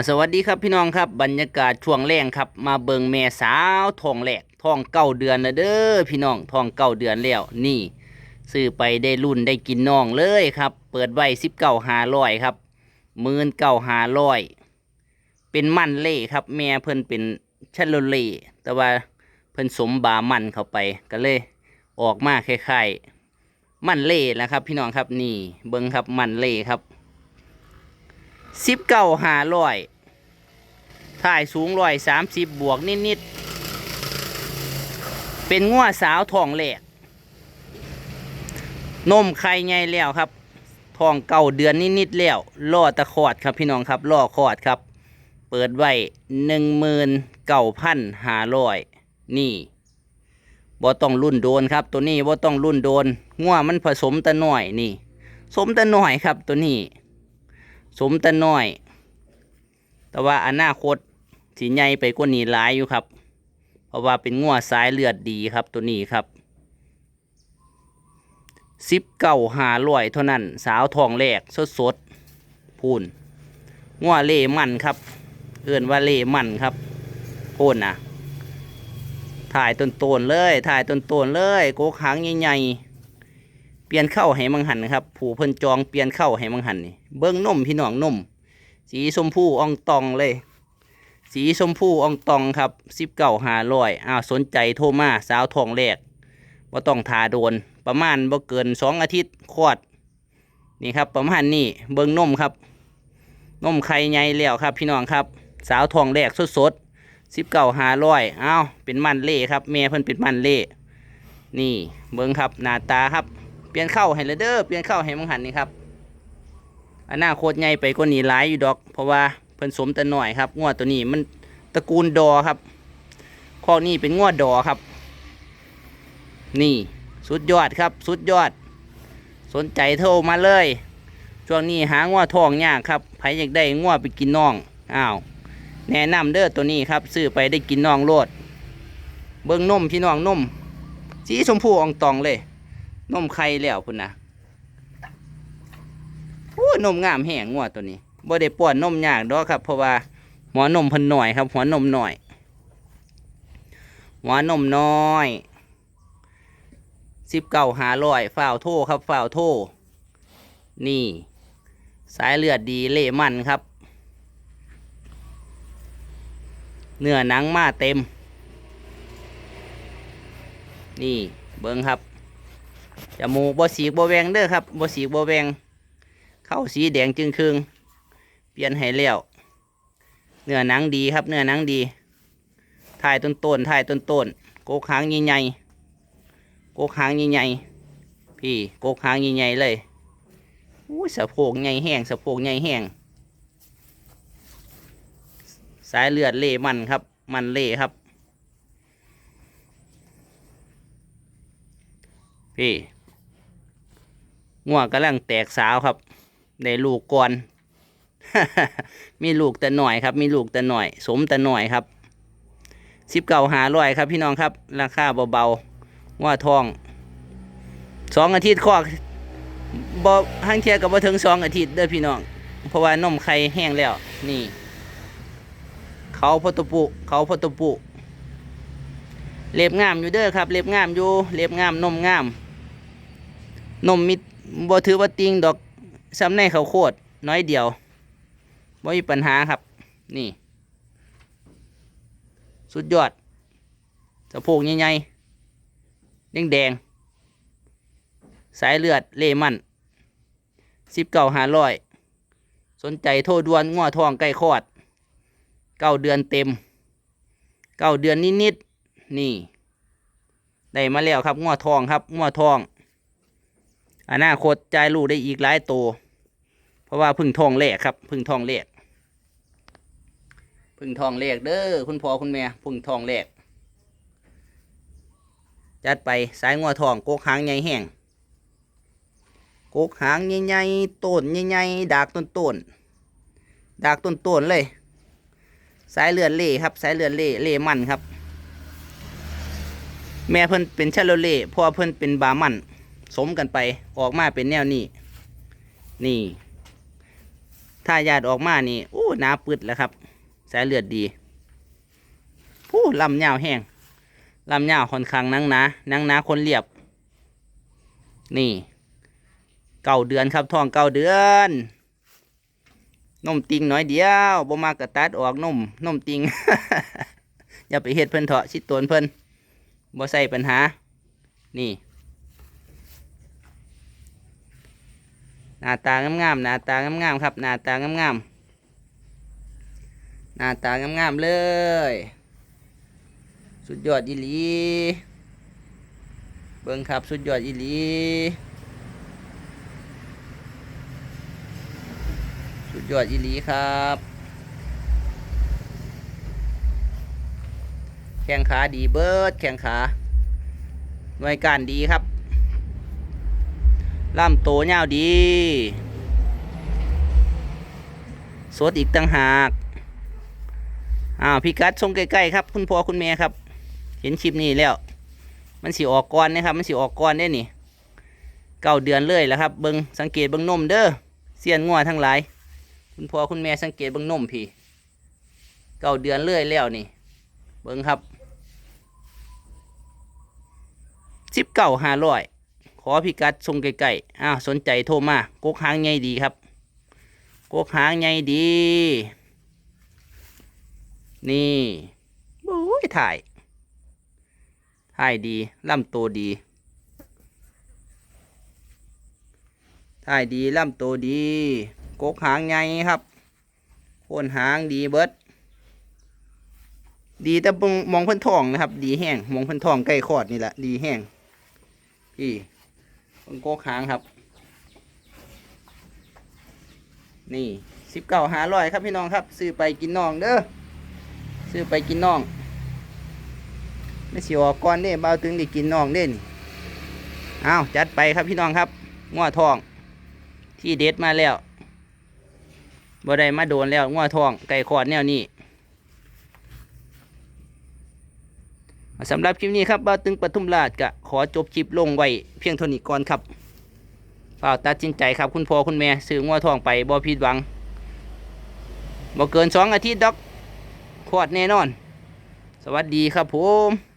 อสวัสดีครับพี่น้องครับบรรยากาศช่วงแรงครับ มาเบิงแม่สาวทองแหลกทองเก้าเดือนแล้วเด้อพี่น้องทองเก้าเดือนแล้วนี่ซื้อไปได้รุ่นได้กินน้องเลยครับ เปิดไว้สิบเก้าหาร้อยครับหมื่นเก้าหาร้อยเป็นมันเล่ครับ แม่เพิ่นเป็นชัลโลเล่แต่ว่าเพิ่นสมบามันเข้าไปก็เลยออกมาคล้ายๆ มันเล่นะครับ พี่น้องครับนี่เบิงครับมันเล่ครับ สิบเก้าหาร้อยถ่ายสูงร้อยสามสิบบวกนิดๆ เป็นงัวสาวทองแหลก นมไข่ใหญ่แล้วครับทองเก่าเดือนนิดๆแล้วล่อตะขอดครับพี่น้องครับล่อขอดครับ เปิดไว้หนึ่งหมื่นเก้าพันหาร้อยนี่บ่ต้องรุ่นโดนครับ ตัวนี้บ่ต้องรุ่นโดนงัวมันผสมตะหน่อยนี่ สมตะหน่อยครับตัวนี้ สมแต่น้อย แต่ว่าอนาคตสีใหญ่ไปกว่านี้หลายอยู่ครับ เพราะว่าเป็นงัวสายเลือดดีครับตัวนี้ครับสิบเก้าหาลอยเท่านั้น สาวทองแรกสดสดๆพูนงัวเล่มันครับ เอื่นว่าเล่มันครับพูนนะถ่ายต้นๆเลย ถ่ายต้นๆเลยโกกหางใหญ่ๆ เปลี่ยนเข้าให้มังหันครับ ผู้เพิ่นจองเปลี่ยนเข้าให้มังหันนี่เบิ้งนมพี่น้องนมสีชมพูอ่องตองเลย สีชมพูอ่องตองครับสิบเก้าหาร้อยอ้าวสนใจโทรมาสาวทองแรกว่าต้องทาโดนประมาณบ่เกินสองอาทิตย์คลอดนี่ครับประมาณนี้เบิ้งนมครับนมไข่ใหญ่แล้วครับ พี่น้องครับ สาวทองแรกสดสดสิบเก้าหาร้อยอ้าวเป็นมันเล่ครับแม่เพิ่นเป็นมันเล่นี่เบิ้งครับหน้าตาครับ เปลี่ยนเข้าให้เลยเด้อเปลี่ยนเข้าให้มังหันนี่ครับอนาคตใหญ่ไปกว่านี้หลายอยู่ดอก เพราะว่าเพิ่นสมแต่หน่อยครับงวดตัวนี้มันตระกูลดอครับข้อนี้เป็นงวดดอครับ นี่สุดยอดครับ สุดยอด สนใจโทรมาเลย ช่วงนี้หางวดทองยากครับใครอยากได้งวดไปกินน่องอ้าวแนะนำเด้อตัวนี้ครับซื้อไปได้กินน่องโลด เบิ้งนมพี่น้องนมสีชมพูอ่องตองเลย นมไข่แล้วพุ่นนะโอ้นมงามแห้งงัวตัวนี้บ่ได้ป้อนนมยากดอกครับ เพราะว่าหัวนมพิ่นหน่อยครับ หัวนมหน่อย หัวนมน้อยสิบเก้าหาร้อยฝ้าวโทครับฝ้าวโทนี่ สายเลือดดีเล่มันครับ เนื้อหนังมาเต็ม นี่เบิ้งครับ จมูกบ่สีบ่แวงเด้อครับบ่สีบ่แวงเข้าสีแดงจึงครึงเปลี่ยนให้แล้วเนื้อหนังดีครับ เนื้อหนังดีถ่ายต้นต้นถ่ายต้นต้นโกกหางใหญ่ๆโกกหางใหญ่ๆพี่โกกหางใหญ่ๆเลยอู้สะโพกใหญ่แห้งสะโพกใหญ่แห้งสายเลือดเล่มันครับ มันเล่ครับพี่ งัวกำลังแตกสาวครับได้ลูกก่อน มีลูกแต่หน่อยครับ มีลูกแต่หน่อย สมแต่หน่อยครับสิบเก่าหาร้อยครับ พี่น้องครับ ราคาเบาๆว่าทองสองอาทิตย์คอกบอห้างเทียกับว่าถึงสองอาทิตย์เด้อพี่น้อง เพราะว่านมไข่แห้งแล้ว นี่ เขาพอตวปุเขาพอตวปุเล็บงามอยู่เด้อครับ เล็บงามอยู่ เล็บงามนมงาม นมมิด บ่ถือว่าติงดอกซ้ำในเขาวโคตรน้อยเดียวบ่มีปัญหาครับ นี่ สุดยอดสะโพกใหญ่ๆแดงแดงๆสายเลือดเลมันสิบเก้าหาร้อยสนใจโทรด่วนง้อทองใกล้คอดเก้าเดือนเต็มเก้าเดือนนิดๆนี่ ได้มาแล้วครับง้อทองครับง้อทอง อนาคตจ่ายลูกได้อีกหลายโตวเพราะว่าพึ่งทองแรกครับ พึ่งทองแรกพึ่งทองแรกเด้อคุณพ่อคุณแม่พึ่งทองแรกจัดไปสายงัวทองโกกหางใหญ่แห้งโกกหางใหญ่ๆต้นใหญ่ๆดากต้นต้นๆดากต้นต้นๆเลย สายเลือดเล่ครับ สายเลือดเล่เล่มันครับ แม่เพิ่นเป็นชาโลเล่พ่อเพิ่นเป็นบามัน สมกันไปออกมาเป็นแนวนี้ นี่ ถ้าญาติออกมานี่โอ้หนาปึดแล้วครับ สายเลือดดีผู้ลำยาวแห้งลำยาวค่อนข้างนังหนานังหนาคนเรียบ นี่เก้าเดือนครับท้องเก้าเดือนนมติงน้อยเดียวบ่มากระตัดออกนมนมติง อย่าไปเฮ็ดเพิ่นเถาะชิดตวนเพิ่นบ่ใส่ปัญหา นี่ หน้าตางามๆหน้าตางามๆครับ หน้าตางามๆหน้าตางามๆเลย สุดยอดอีหลี เบิ่งครับสุดยอดอีหลี สุดยอดอีหลีครับแข้งขาดีเบิร์ดแข้งขาหน่วยการดีครับ ล่ำโตยาวดี สดอีกตั้งหากอ้าวพี่กัดส่งใกล้ๆครับ คุณพ่อคุณแม่ครับ เห็นคลิปนี้แล้ว มันสิออกก่อนนะครับ มันสิออกก่อนได้นี่เก้าเดือนเลยแล้วครับเบิงสังเกตเบิงนมเด้อเสียนงัวทั้งหลาย คุณพ่อคุณแม่สังเกตเบิงนมพี่เก้าเดือนเลยแล้วนี่ เบิงครับสิบเก้าห้าร้อย อพิกัดส่งใกล้ๆอ้าวสนใจโทรมากกหางใหญ่ดีครับกกหางใหญ่ดี นี่โอ้ยถ่าย ถ่ายดีลำตัวดี ถ่ายดีลำตัวดีกกหางใหญ่ครับโคนหางดีเบิดดีแต่มองเพิ่นทองนะครับ ดีแห้งมองเพิ่นทองใกล้คอดนี่แหละดีแห้งพี่ เพิ่นโกกหางครับ นี่สิบเก้าหาร้อยครับพี่น้องครับ ซื้อไปกินน้องเด้อซื้อไปกินน้องไม่สิออกก่อนเด้เบาตึงได้กินน้องเด่นอ้าวจัดไปครับพี่น้องครับง้อทอง ที่เด็ดมาแล้วบ่ได้มาโดนแล้วง้อทองไก่ขอดแนวนี้ สำหรับคลิปนี้ครับบ้าตึงปทุมราชกะขอจบคลิปลงไว้เพียงเท่านี้ก่อนครับเปล่าตัดสินใจครับคุณพ่อคุณแม่ซื้องัวทองไปบ่ผิดหวังบ่เกินสองอาทิตย์ดอกขอดแน่นอน สวัสดีครับผม